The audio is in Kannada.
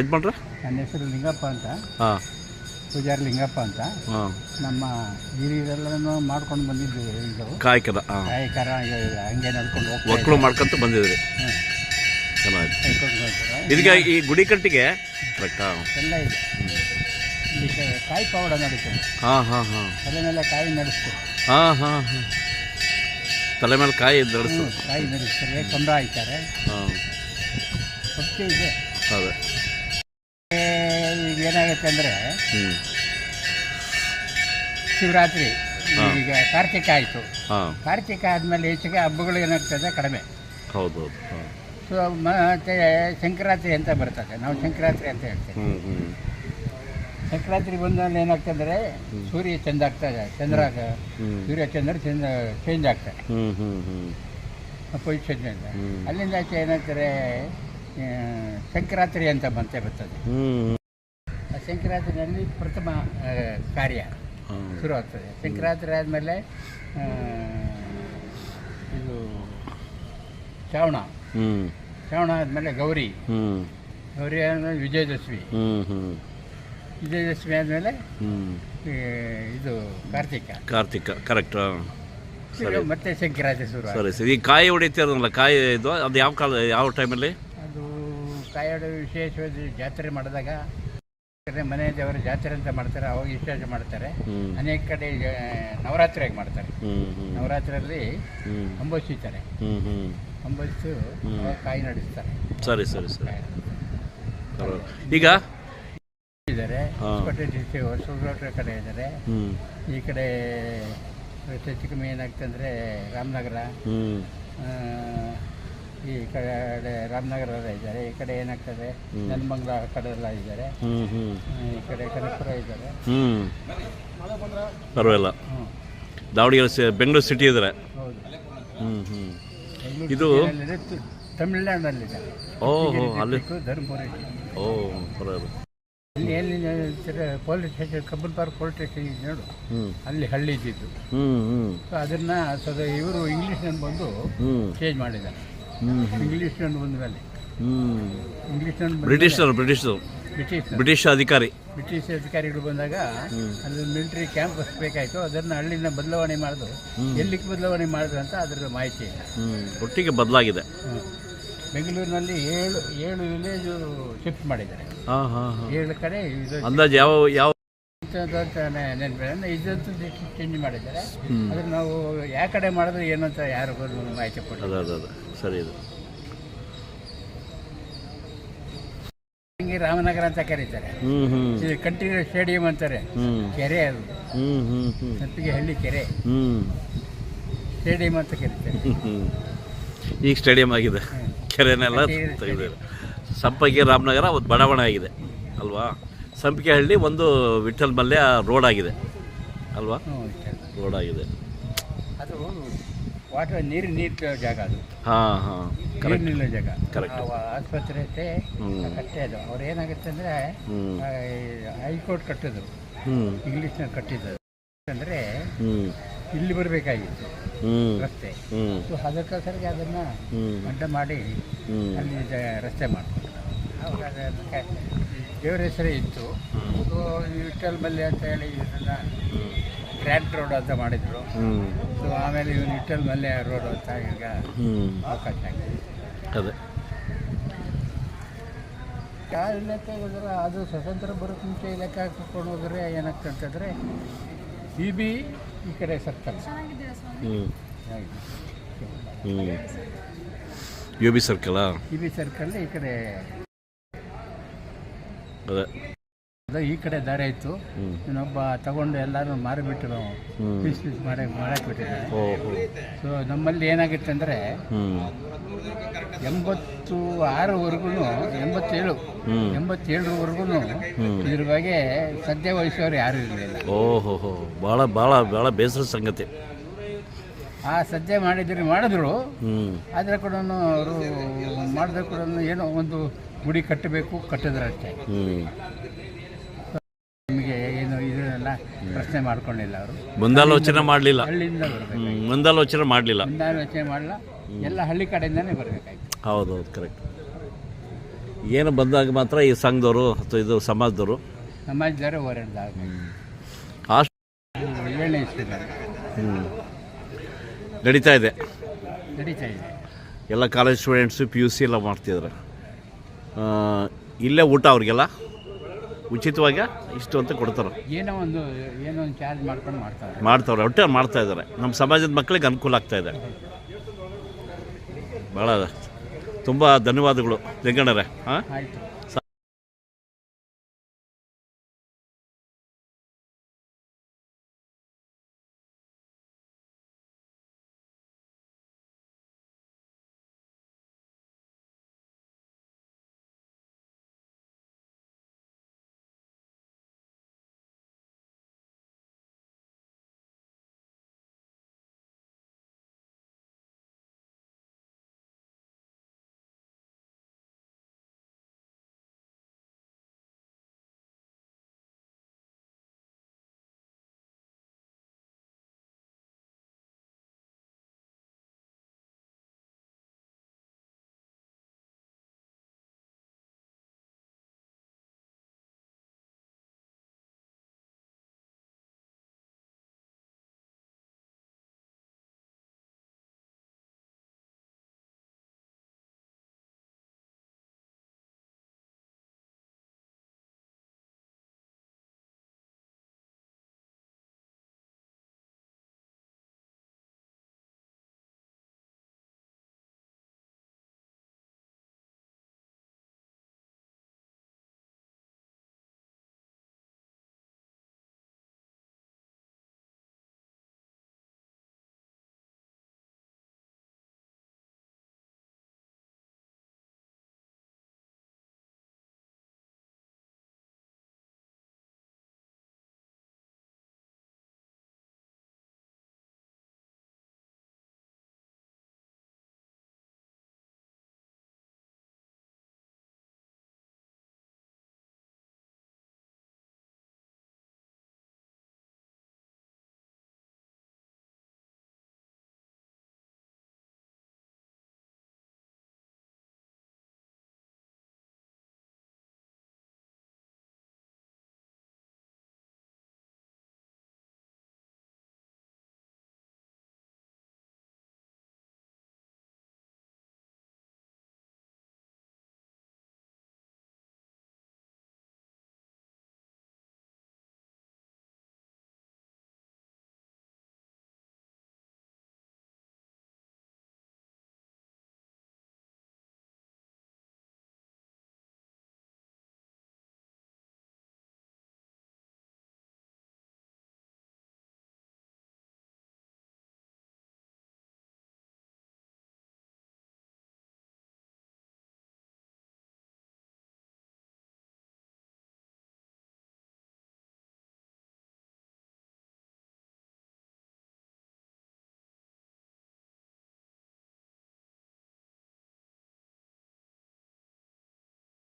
ಯಜಮಾನ್ರ ನನ್ನ ಹೆಸರು ಲಿಂಗಪ್ಪ ಅಂತ. ಹಾಂ. ಪೂಜಾರಿ ಲಿಂಗಪ್ಪ ಅಂತ. ಹಾಂ. ನಮ್ಮ ಹಿರಿಯರೆಲ್ಲನೂ ಮಾಡ್ಕೊಂಡು ಬಂದಿದ್ವಿ ಇದು. ಕಾಯಕದ ಹಾಂ. ಕಾಯಕರ ಹಂಗೆ ನಡ್ಕೊಂಡು ಹೋಗ್ತಾ ಮಕ್ಕಳು ಮಾಡ್ಕೊಂತ ಬಂದಿದ್ರಿ. ಚೆನ್ನಾಗಿ ಕೈಕೊಂಡು ಹೋಗ್ತಾರೆ. ಈ ಗುಡಿ ಕಟ್ಟಿಗೆ? ಕರೆಕ್ಟಾ ಎಲ್ಲ ಇದೆ. ಇಲ್ಲಿ ಕಾಯಿ ಪೌಡರ್ ನಡೀತದೆ ಹಾಂ ಹಾಂ ಹಾಂ. ತಲೆ ಮೇಲೆ ಕಾಯಿ ನಡೆಸ್ತು. ಹಾಂ ಹಾಂ ಹಾಂ. ತಲೆ ಮೇಲೆ ಕಾಯಿ ದಡಿಸು ಕಾಯಿ ನಡೆಸ್ತಾರೆ. ಕೊಂಡ ಹಾಯ್ತಾರೆ ಹಾಂ. ಭಕ್ತಿ ಇದೆ. ಅದೇ. ಈಗ ಏನಾಗುತ್ತೆ ಅಂದರೆ ಶಿವರಾತ್ರಿ ಈಗ ಕಾರ್ತಿಕ ಆಯಿತು. ಕಾರ್ತಿಕ ಆದಮೇಲೆ ಹೆಚ್ಚಿಗೆ ಹಬ್ಬಗಳು ಏನಾಗ್ತದೆ? ಕಡಿಮೆ. ಹೌದು ಸೊ ಮತ್ತೆ ಸಂಕ್ರಾಂತಿ ಅಂತ ಬರ್ತದೆ. ನಾವು ಸಂಕ್ರಾಂತಿ ಅಂತ ಹೇಳ್ತೇವೆ. ಸಂಕ್ರಾಂತಿ ಬಂದಲ್ಲಿ ಏನಾಗ್ತಂದ್ರೆ ಸೂರ್ಯ ಚಂದ ಆಗ್ತದೆ. ಚಂದ್ರ ಸೂರ್ಯ ಚಂದ್ರ ಚಂದ ಚೇಂಜ್ ಆಗ್ತದೆ. ಪೊಸಿಷನ್ ಅಲ್ಲಿಂದ ಆಚೆ ಏನಾಗ್ತಾರೆ ಸಂಕ್ರಾಂತಿ ಅಂತ ಬಂತೆ ಬರ್ತದೆ. ಸಂಕ್ರಾಂತಿನಲ್ಲಿ ಪ್ರಥಮ ಕಾರ್ಯ ಶುರು ಆಗ್ತದೆ ಸಂಕ್ರಾಂತಿ ಆದಮೇಲೆ ಇದು ಶ್ರಾವಣ. ಶ್ರಾವಣ ಆದಮೇಲೆ ಗೌರಿ. ಗೌರಿ ಆದಮೇಲೆ ವಿಜಯದಶಮಿ. ವಿಜಯದಶಮಿ ಆದಮೇಲೆ ಇದು ಕಾರ್ತಿಕ. ಕಾರ್ತಿಕ ಕರೆಕ್ಟ್ ಮತ್ತೆ ಸಂಕ್ರಾಂತಿ ಶುರು. ಸರಿ ಸರಿ. ಈ ಕಾಯಿ ಹೊಡಿತೀರಲ್ಲ ಕಾಯಿ ಇದು ಅದು ಯಾವ ಕಾಲ ಯಾವ ಟೈಮಲ್ಲಿ? ಅದು ಕಾಯಿ ಕಾಯೋಡು ವಿಶೇಷವಾಗಿ ಜಾತ್ರೆ ಮಾಡಿದಾಗ ಮನೆ ದೇವರ ಜಾತ್ರೆ ಅಂತ ಮಾಡ್ತಾರೆ ಅವಾಗ ವಿಶೇಷ ಮಾಡ್ತಾರೆ. ಅನೇಕ ಕಡೆ ನವರಾತ್ರಿಯಾಗಿ ಮಾಡ್ತಾರೆ. ನವರಾತ್ರಿಯಲ್ಲಿ ಅಂಬೋಸಿತಾರೆ ಅವಾಗ ಕಾಯಿ ನಡೆಸ್ತಾರೆ. ಸರಿ ಸರಿ ಸರಿ. ಈಗ? ಇದ್ದಾರೆ. ಹೊಸಪೇಟೆ ಹೊಸಕೋಟೆ ಹೊಸಪೇಟೆ ಹೊಸಕೋಟೆ ಕಡೆ ಇದ್ದಾರೆ. ಈ ಕಡೆ ಹೆಚ್ಚು ಕಮ್ಮಿ ಏನಾಗ್ತಂದ್ರೆ ರಾಮನಗರ. ಈ ಕಡೆ ರಾಮನಗರ ಇದ್ದಾರೆ ಈ ಕಡೆ ಏನಾಗ್ತದೆ ನೆಲಮಂಗ್ಲ ಕಡೆ ಎಲ್ಲ ಇದ್ದಾರೆ. ಹ್ಞೂ ಹ್ಞೂ ಈ ಕಡೆ ಕನಕಪುರ ಇದ್ದಾರೆ. ಹ್ಞೂ ಪರವಾಗಿಲ್ಲ. ಹ್ಞೂ ದಾವಣಗೆರೆ ಸಿ ಬೆಂಗಳೂರು ಸಿಟಿ ಇದ್ದಾರೆ. ಹೌದು. ಹ್ಞೂ ಹ್ಞೂ ಇದು- ತು- ತಮಿಳ್ನಾಡಿನಲ್ಲಿದೆ ಓಹೋ ಅಲ್ಲಿ ಧರ್ಮಪುರ ಓ ಪರವಾಗಿಲ್ಲ. ಅಲ್ಲಿ ಎಲ್ಲಿ police station Cubbon Park police station ಇದೆ ನೋಡು. ಹ್ಞೂ ಅಲ್ಲಿ ಹಳ್ಳಿ ಇದ್ದಿದ್ದು. ಹ್ಞೂ ಹ್ಞೂ ಸೊ ಅದನ್ನು ಸೊ ಇವರು ಇಂಗ್ಲೀಷ್ನಲ್ಲಿ ಬಂದು ಹ್ಞೂ ಚೇಂಜ್ ಮಾಡಿದ್ದಾರೆ. ಇಂಗ್ಲೀಷ್ನಲ್ಲಿ ಬಂದ ಮೇಲೆ. ಇಂಗ್ಲಿಷ್ ಬ್ರಿಟಿಷರು. ಬ್ರಿಟಿಷರು. ಬ್ರಿಟಿಷ್ ಬ್ರಿಟಿಷ್ ಅಧಿಕಾರಿ. ಬ್ರಿಟಿಷ್ ಅಧಿಕಾರಿಗಳು ಬಂದಾಗ ಅಲ್ಲಿ ಮಿಲಿಟರಿ ಕ್ಯಾಂಪ್ ಬೇಕಾಯ್ತು. ಅದನ್ನ ಹಳ್ಳಿನ ಬದಲಾವಣೆ ಮಾಡಿದ್ರು ಎಲ್ಲಿಗೆ ಬದಲಾವಣೆ ಮಾಡಿದ್ರು ಅಂತ ಅದರ ಮಾಹಿತಿ. ಇಲ್ಲ ಒಟ್ಟಿಗೆ ಬದಲಾಗಿದೆ. ಬೆಂಗಳೂರಿನಲ್ಲಿ ಏಳು ಏಳು ವಿಲೇಜ್ ಶಿಫ್ಟ್ ಮಾಡಿದ್ದಾರೆ. ಹಾಂ ಹಾಂ ಹಾಂ. ಏಳು ಕಡೆ ಅಂದಾಜು ಯಾವ ಯಾವ ನೆನಪಿಲ್ಲ ಇದಂತೂ ಚೇಂಜ್ ಮಾಡಿದ್ದಾರೆ. ಅದ್ರ ನಾವು ಯಾವ ಕಡೆ ಮಾಡಿದ್ರೆ ಏನಂತ ಯಾರು ಮಾಹಿತಿ ಕೊಟ್ಟಿಲ್ಲ. ಅದು ಸರಿ ಇದು. ಹಿಂಗೆ ರಾಮನಗರ ಅಂತ ಕರೀತಾರೆ. ಇದು ಕಂಟಿನ್ಯೂ ಸ್ಟೇಡಿಯಂ ಅಂತಾರೆ. ಕೆರೆ ಅದು. ಸಂಪಿಗೆ ಹಳ್ಳಿ ಕೆರೆ. ಸ್ಟೇಡಿಯಂ ಅಂತ ಕರೀತಾರೆ. ಈಗ ಸ್ಟೇಡಿಯಂ ಆಗಿದೆ. ಕೆರೆನೆಲ್ಲ ತೆಗೆದಿದೆ. ಸಂಪಂಗಿ ರಾಮನಗರ ಒಂದು ಬಡಾವಣೆ ಆಗಿದೆ. ಅಲ್ವಾ? ಸಂಪಿಗೆಹಳ್ಳಿ ಒಂದು ವಿಠಲ್ ಮಲ್ಯ ರೋಡ್ ಆಗಿದೆ. ಅಲ್ವಾ? ರೋಡ್ ಆಗಿದೆ. ಅದು ವಾಟರ್ ನೀರು ನೀರು ಜಾಗ ಅದು. ಹಾಂ ಹಾಂ. ಕರೆಕ್ಟ್ ನಿಲ್ಲೋ ಜಾಗ. ಕರೆಕ್ಟ್ ಆಸ್ಪತ್ರೆ ಐತೆ. ಕಟ್ಟೆ ಅದು. ಅವ್ರು ಏನಾಗುತ್ತೆ ಅಂದರೆ ಹೈಕೋರ್ಟ್ ಕಟ್ಟಿದ್ರು. ಹ್ಞೂ ಇಂಗ್ಲೀಷ್ನ ಕಟ್ಟಿದ್ರು. ಅಂದರೆ ಇಲ್ಲಿ ಬರಬೇಕಾಗಿತ್ತು ರಸ್ತೆ. ಸೊ ಅದಕ್ಕೋಸ್ಕರ ಅದನ್ನು ಅಡ್ಡ ಮಾಡಿ ಅಲ್ಲಿ ರಸ್ತೆ ಮಾಡ್ತಾರೆ ಅವಾಗ ಅದಕ್ಕೆ ದೇವರ ಹೆಸರೇ ಇತ್ತು. ಅದು ವಿಠಲ್ ಮಲ್ಯ ಅಂತ ಹೇಳಿ ಇದನ್ನು ಗ್ರ್ಯಾಂಡ್ ರೋಡ್ ಅಂತ ಮಾಡಿದರು. ಸೊ ಆಮೇಲೆ ಇವನು ವಿಠಲ್ ಮಲ್ಯ ರೋಡ್ ಅಂತ ಈಗ ಅವಕಾಶ ಆಗಿದೆ. ಅದೇ. ಯಾವ ಹೋದ್ರೆ ಅದು ಸ್ವತಂತ್ರ ಬರೋಕ್ಕೆ ಮುಂಚೆ ಲೆಕ್ಕ ಹಾಕೊಂಡು ಹೋದರೆ ಏನಾಗ್ತಂತಂದರೆ ಬಿ ಬಿ ಈ ಕಡೆ ಸರ್ಕಲ್. ಹ್ಞೂ ಹ್ಞೂ ಯು ಬಿ ಸರ್ಕಲಾ ಇ ಬಿ ಸರ್ಕಲ್ ಈ ಕಡೆ ಅದೇ. ಅದು ಈ ಕಡೆ ದಾರಿ ಇತ್ತು ಇನ್ನೊಬ್ಬ ತಗೊಂಡು ಎಲ್ಲರೂ ಮಾರಿಬಿಟ್ಟು ನಾವು ಪೀಸ್ ಪೀಸ್ ಮಾಡಿ ಬಿಟ್ಟಿದ್ದಾರೆ ಓಹೋ. ಸೊ ನಮ್ಮಲ್ಲಿ ಏನಾಗಿತ್ತು ಅಂದರೆ ಎಂಬತ್ತು ಆರವರೆಗೂ ಎಂಬತ್ತೇಳು ಎಂಬತ್ತೇಳರವರೆಗೂ. ಇದ್ರ ಬಗ್ಗೆ ಸದ್ಯ ವಹಿಸೋರು ಯಾರು ಇರಲಿಲ್ಲ. ಓಹೋ ಭಾಳ ಭಾಳ ಭಾಳ ಬೇಸರ ಸಂಗತಿ. ಆ ಸದ್ಯ ಮಾಡಿದ್ರೆ ಮಾಡಿದ್ರು. ಆದ್ರೆ ಆದರೆ ಕೂಡ ಅವರು ಮಾಡಿದ್ರೆ ಕೂಡ ಏನೋ ಒಂದು ಗುಡಿ ಕಟ್ಟಬೇಕು ಕಟ್ಟಿದ್ರೆ ಅಷ್ಟೇ. ಹ್ಞೂ ನಿಮಗೆ ಏನು ಇದನ್ನೆಲ್ಲ ಪ್ರಶ್ನೆ ಮಾಡ್ಕೊಂಡಿಲ್ಲ ಅವರು. ಮುಂದಾಲೋಚನೆ ಮಾಡಲಿಲ್ಲ. ಹಳ್ಳಿಯಿಂದ ಬರಬೇಕು ಮುಂದಾಲೋಚನೆ ಮಾಡಲಿಲ್ಲ. ಮುಂದಾಲೋಚನೆ ಮಾಡಲ್ಲ ಎಲ್ಲ ಹಳ್ಳಿ ಕಡೆಯಿಂದನೇ ಬರಬೇಕಾಯ್ತು. ಹೌದು ಹೌದು ಕರೆಕ್ಟ್ ಏನು ಬಂದಾಗ ಮಾತ್ರ ಈ ಸಂಘದವರು ಅಥವಾ ಇದು ಸಮಾಜದವರು ಸಮಾಜದವರು ಹೊರಡ್ದಾಗ ಆಸ್ಟ್ ಏಳನೇ ನಡೀತಾ ಇದೆ. ನಡೀತಾ ಇದೆ. ಎಲ್ಲ college students P U C ಎಲ್ಲ ಮಾಡ್ತಿದ್ದಾರೆ. ಇಲ್ಲೇ ಊಟ ಅವ್ರಿಗೆಲ್ಲ? ಉಚಿತವಾಗಿ ಇಷ್ಟು ಅಂತ ಕೊಡ್ತಾರೆ. ಏನೋ ಒಂದು ಏನೋ ಒಂದು ಚಾರ್ಜ್ ಮಾಡ್ಕೊಂಡು ಮಾಡ್ತಾರೆ. ಮಾಡ್ತಾವ್ರೆ ಒಟ್ಟೆ ಮಾಡ್ತಾ ಇದ್ದಾರೆ. ನಮ್ಮ ಸಮಾಜದ ಮಕ್ಕಳಿಗೆ ಅನುಕೂಲ ಆಗ್ತಾ ಇದೆ. ಭಾಳ ತುಂಬ ಧನ್ಯವಾದಗಳು ಜಂಗಣ್ಣರೇ ಹಾಂ ಆಯಿತು.